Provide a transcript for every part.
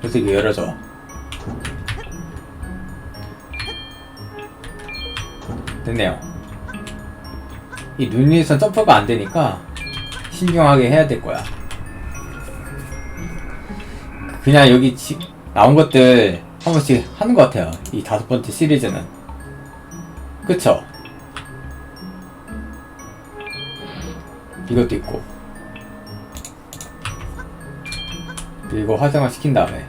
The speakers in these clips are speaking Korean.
그래서 이거 열어줘. 됐네요. 이눈 위에서 점프가 안 되니까 신중하게 해야 될 거야. 그냥 여기 지, 나온 것들 한 번씩 하는 것 같아요. 이 다섯 번째 시리즈는. 그쵸? 이것도 있고. 그리고 화장을 시킨 다음에.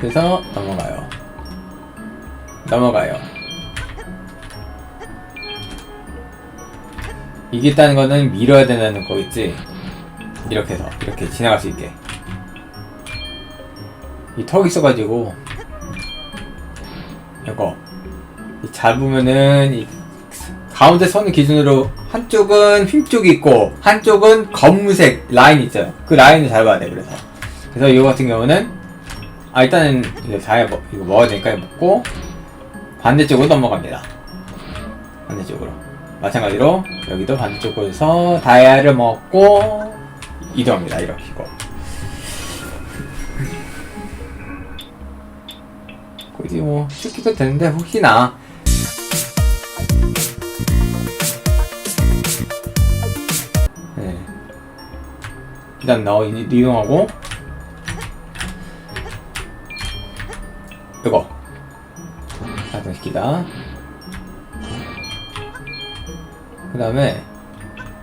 그래서 넘어가요. 넘어가요. 이겼다는 거는 밀어야 되는 거겠지. 이렇게 해서 이렇게 지나갈 수 있게. 이 턱이 있어가지고 이거 이 잡으면은 이 가운데 선을 기준으로 한쪽은 흰 쪽이 있고 한쪽은 검은색 라인 있어요. 그 라인을 잘 봐야 돼. 그래서 그래서 이거 같은 경우는 아 일단은 이거 잘 먹, 이거 먹어야 되니까 먹고 반대쪽으로 넘어갑니다. 반대쪽으로 마찬가지로 여기도 반대쪽으로 해서 다이아를 먹고 이동합니다. 이렇게 이거. 굳이 뭐 시키도 되는데 혹시나 일단 너 이- 이동하고 이거. 발전시키다. 그 다음에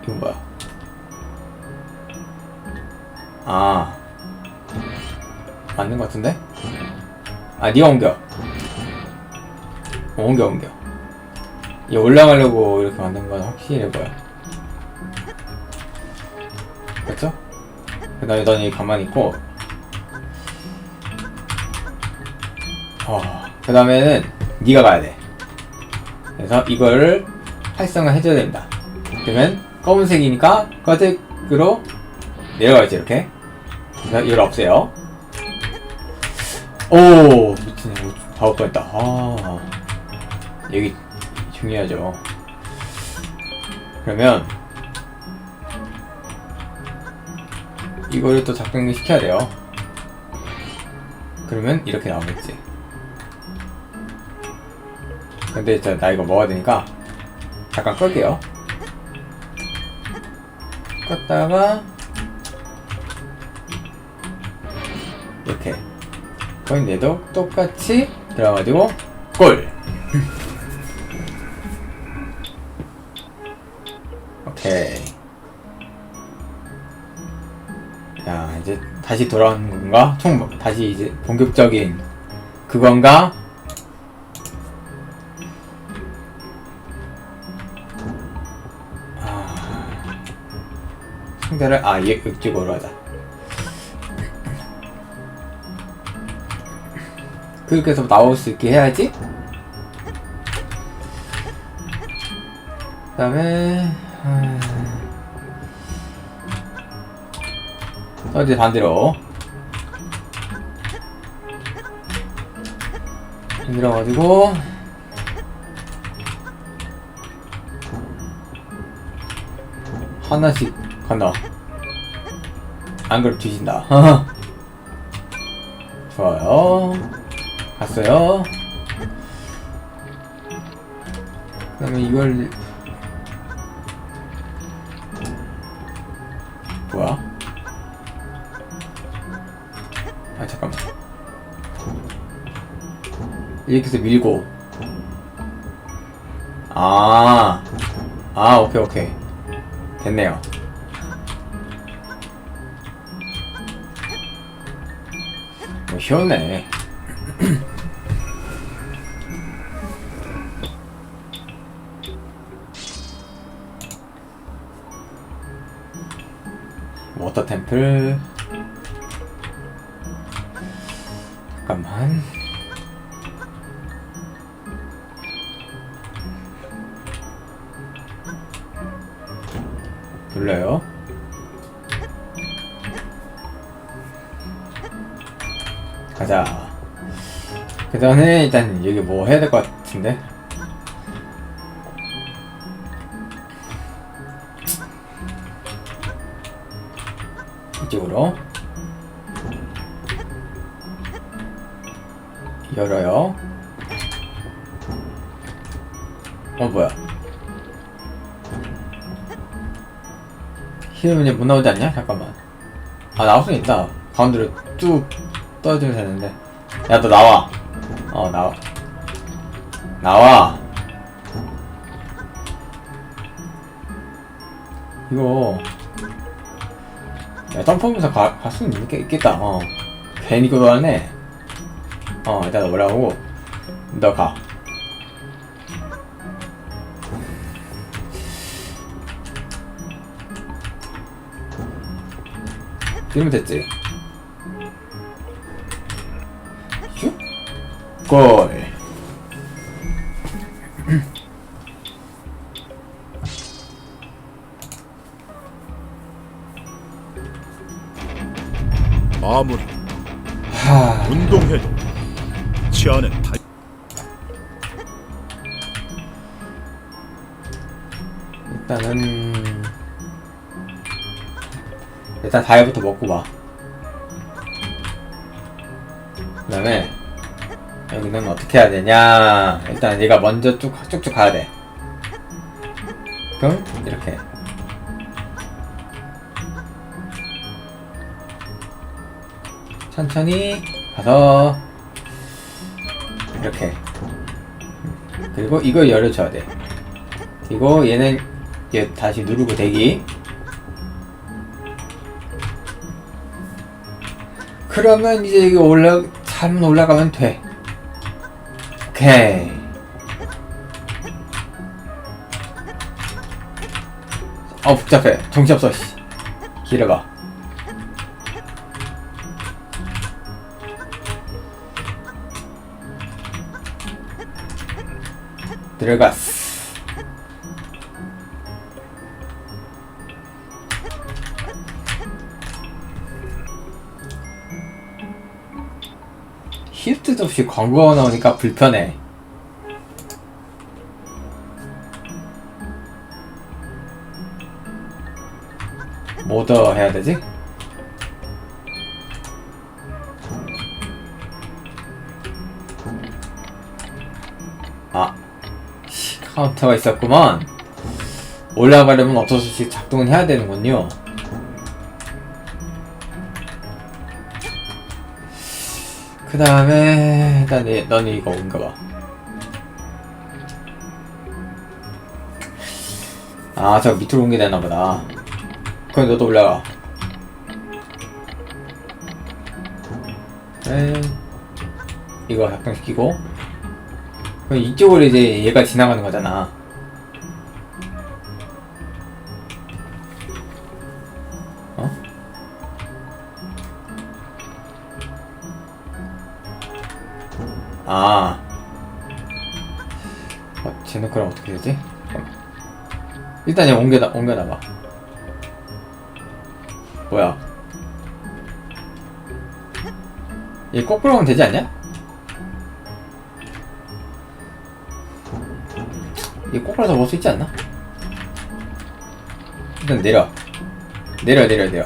이건 뭐야? 아. 맞는 것 같은데? 아 니가 옮겨. 어, 옮겨 옮겨. 이 올라가려고 이렇게 만든 건 확실해 보여 그렇죠? 넌 여기 가만히 있고. 어, 그 다음에는 네가 가야 돼. 그래서 이걸 활성화 해줘야 된다. 그러면 검은색이니까 꺼득으로 내려가야지 이렇게. 그래서 이걸 없애요. 오 미친 다올 뻔했다. 아 여기 중요하죠. 그러면 이거를 또 작동을 시켜야 돼요. 그러면 이렇게 나오겠지. 근데 저, 나 이거 먹어야 되니까 잠깐 끌게요. 껐다가 이렇게. 거인데도 똑같이 들어가가지고 골 야 이제 다시 돌아오는 건가? 총 다시 이제 본격적인 그건가? 아 상대를 아 이- 이쪽으로 하자 그렇게 해서 나올 수 있게 해야지 그 다음에 또 이제 반대로. 밀어가지고. 하나씩 간다 안 그럼 뒤진다. 좋아요. 갔어요. 그 다음에 이걸 이렇게 해서 밀고. 아, 아 오케이 오케이. 됐네요. 뭐 쉬웠네. 워터 템플. 잠깐만 불러요. 가자. 그 전에 일단 여기 뭐 해야 될 것 같은데? 이쪽으로 열어요. 어 뭐야? 이제 못 나오지 않냐? 잠깐만. 아 나올 수 있다. 가운데로 쭉 떨어지면 되는데. 야 너 나와. 어 나와. 나와. 이거. 야 점프하면서 가, 갈 수는 있겠, 있겠다. 어. 괜히 그거 하네. 어 일단 올라오고? 너가 이러면 됐지? 슉 골. 아무리. 하... 운동해도. 치아는 달 일단은 일단 다이어부터 먹고 봐. 그 다음에 여기는 어떻게 해야 되냐? 일단 얘가 먼저 쭉 쭉쭉 가야 돼. 그럼 이렇게. 천천히 가서 이렇게. 그리고 이걸 열어줘야 돼. 그리고 얘는 얘 다시 누르고 대기. 그러면 이제 이거 올라 잘못 올라가면 돼. 오케이. 어 복잡해. 정신없어. 씨. 기다려봐. 들어갔어. 히트도 없이 광고가 나오니까 불편해. 뭐더 해야 되지? 아, 씨, 카운터가 있었구만. 올라가려면 어쩔 수 없이 작동은 해야 되는군요. 그 다음에 일단 얘, 너는 이거 온가 봐. 아, 저 밑으로 옮게 되나 보다. 그럼 너도 올라가. 네. 이거 작동시키고. 그럼 이쪽으로 이제 얘가 지나가는 거잖아. 아. 어, 제노크랑 어떻게 되지? 일단 얘 옮겨다, 옮겨놔봐. 뭐야? 얘 거꾸로 하면 되지 않냐? 얘 거꾸로 먹을 수 있지 않나? 일단 내려. 내려, 내려, 내려.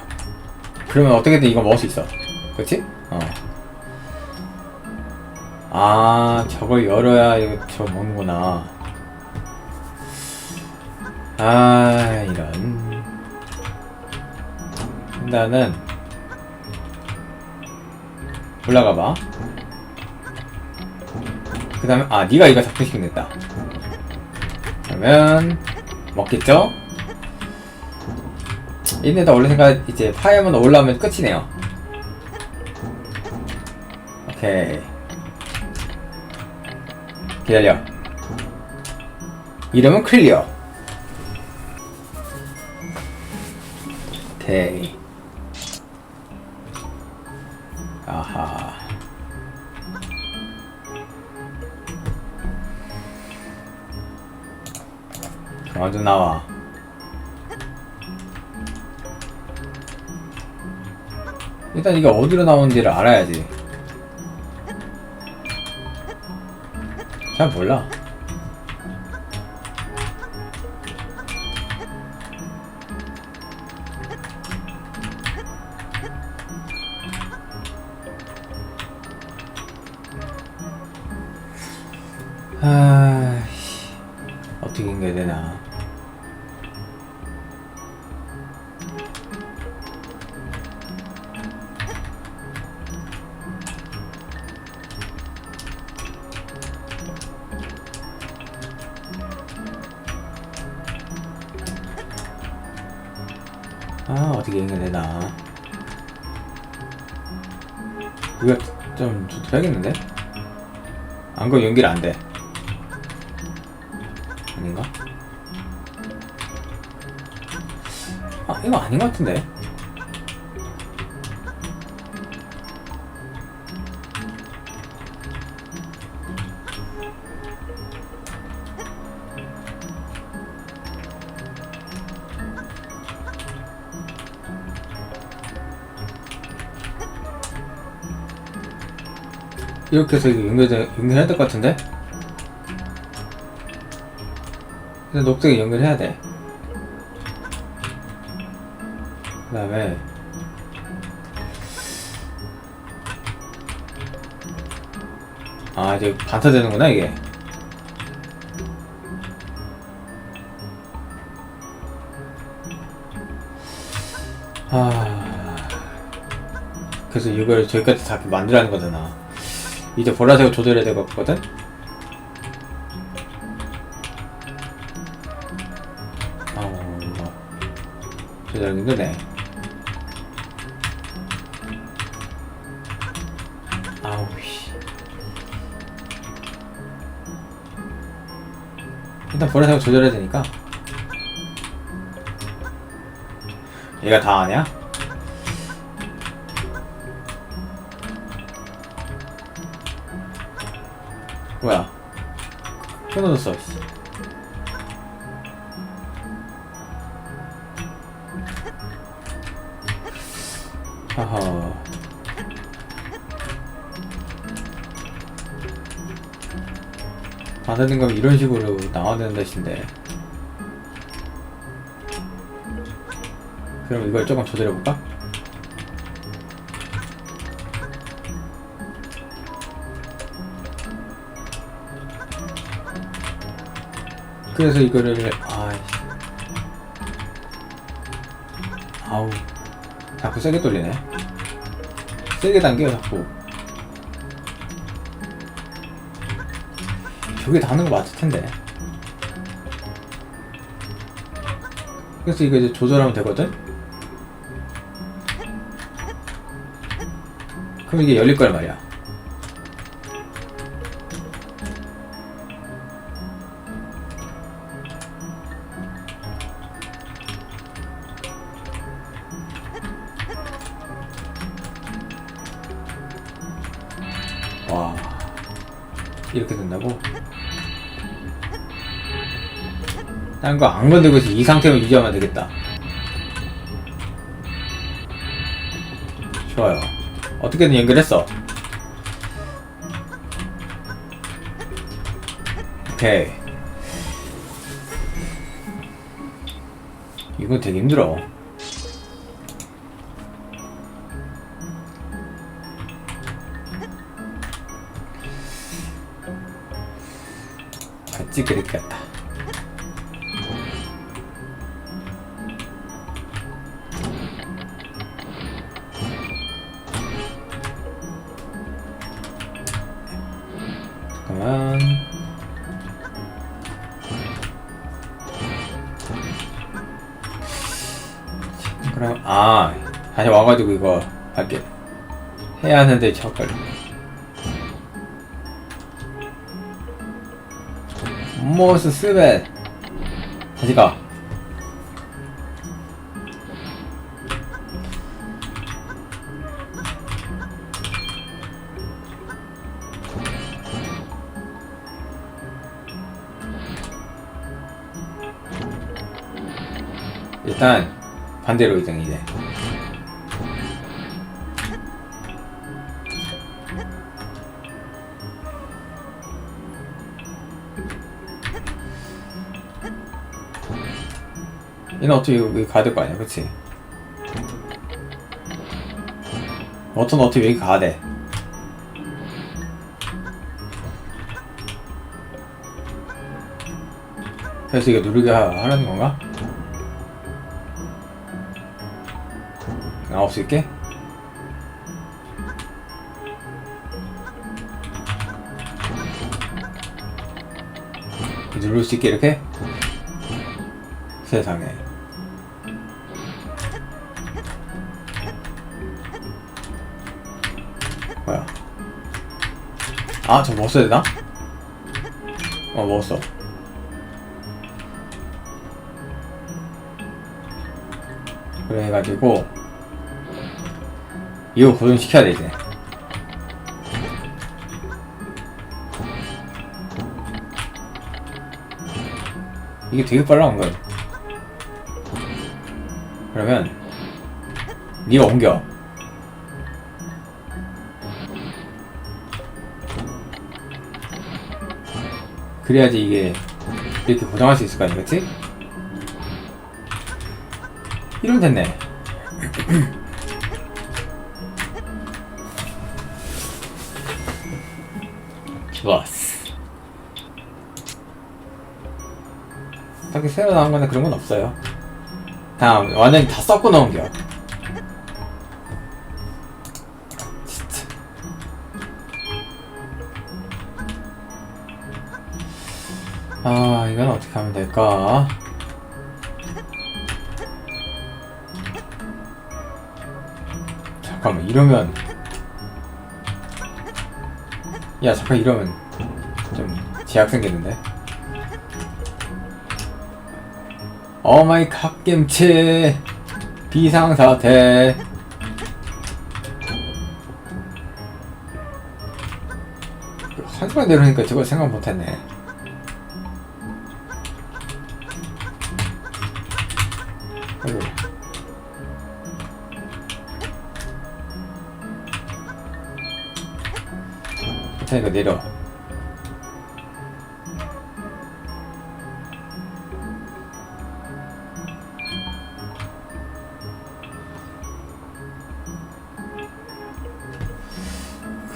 그러면 어떻게든 이거 먹을 수 있어. 그치? 어. 아, 저걸 열어야 이거 저 먹는구나. 아, 이런. 일단은 올라가 봐. 그 다음에 아, 네가 이거 작동시키면 됐다. 그러면 먹겠죠? 얘네다 원래 생각 이제 파이어만 올라오면 끝이네요. 오케이. 기다려. 이러면 클리어. 오케이. 아하. 좀 나와. 일단 이게 어디로 나오는지를 알아야지. 잘 몰라. 아... 아, 어떻게 연결되나? 이거 좀 좋다겠는데? 안 그럼 연결 안 돼. 아닌가? 아, 이거 아닌 것 같은데? 이렇게 해서 이거 연결, 연결해야 될 것 같은데? 근데 녹색에 연결해야 돼. 그 다음에, 아, 이제 반사되는구나, 이게. 아, 그래서 이걸 저기까지 다 만들라는 거잖아. 이제 보라색을 조절해야 될 것 같거든? 아우, 이거. 조절하기 힘드네. 아우, 씨. 일단 보라색을 조절해야 되니까. 얘가 다 아냐? 끊어졌어. 씨. 하하. 받아든 건 이런 식으로 나와야 되는 뜻인데. 그럼 이걸 조금 조절해볼까? 그래서 이거를 아이씨 아우 자꾸 세게 돌리네. 세게 당겨 자꾸. 저게 다 하는 거 맞을 텐데. 그래서 이거 이제 조절하면 되거든? 그럼 이게 열릴 거란 말이야 딴거안 건들고 있어. 이 상태로 유지하면 되겠다. 좋아요. 어떻게든 연결했어. 오케이. 이건 되게 힘들어. 아, 찌그리겠다 그럼 아 다시 와가지고 이거 할게. 해야 하는데 잠깐 모스 스베 다시 가. 일단 반대로 이동 이제 얘는 어차피 여기 가야 될 거 아니야 그치? 어떤 어차피 여기 가야 돼 그래서 이거 누르게 하, 하라는 건가? 아, 없수 있게? 누를 수 있게 이렇게? 세상에. 뭐야? 아, 저뭐 써야 되나? 어, 먹었어. 그래가지고 이거 고정시켜야 돼 이제. 이게 되게 빨라 온 거야 그러면 네가 옮겨. 그래야지 이게 이렇게 고정할 수 있을 거 그치? 이러면 됐네 좋았어. 딱히 새로 나온 거는 그런 건 없어요. 다 완전히 다 섞고 넣은 게요 진짜. 아 이건 어떻게 하면 될까? 잠깐만 이러면 야 잠깐 이러면 좀 제약 생기는데? 어마이 갓김치 비상사태. 한 시간 내려니까 저걸 생각 못했네 괜찮으니까 내려.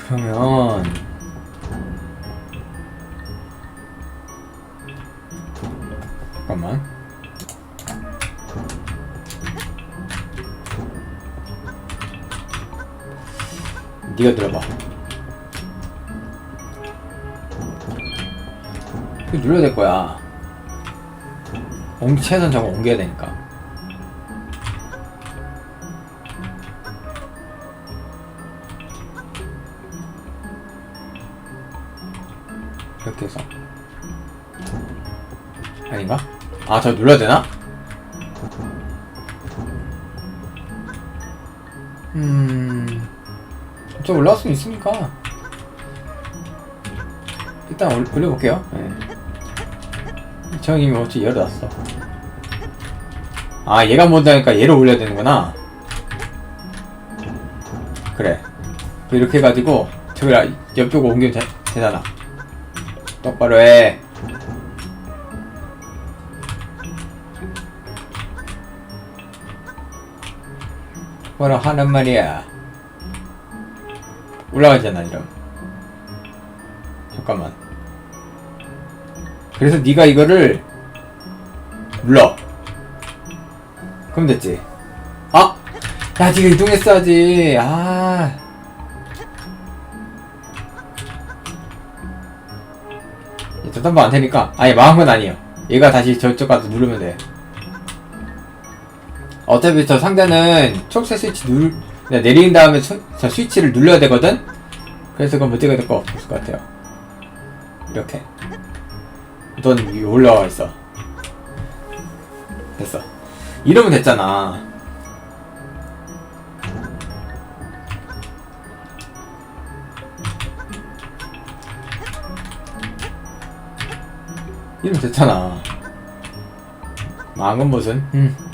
그러면 잠깐만. 네가 들어봐 눌러야 될 거야 옮, 최선 저거 옮겨야 되니까 이렇게 해서 아닌가? 아 저 눌러야 되나? 음... 저 올라갈 수 있으니까 일단 올, 올려볼게요 네. 저 이미 어찌 열어놨어? 아 얘가 못하니까 얘를 올려야 되는구나. 그래. 이렇게 해가지고 저기라 옆쪽으로 옮기면 되, 되잖아. 똑바로 해. 뭐라 하는 말이야? 올라가잖아 이럼 잠깐만 그래서 네가 이거를 눌러. 그럼 됐지. 아! 야 네가 이동했어야지 아. 저딴 거안 되니까. 아니 망한 건 아니에요. 얘가 다시 저쪽 가서 누르면 돼. 어차피 저 상자는 초록색 스위치 누르 내린 다음에 저, 저 스위치를 눌러야 되거든? 그래서 그건 문제가 될 거 없을 것 같아요. 이렇게 넌 위에 올라와 있어. 됐어. 이러면 됐잖아. 이러면 됐잖아. 건 무슨 음.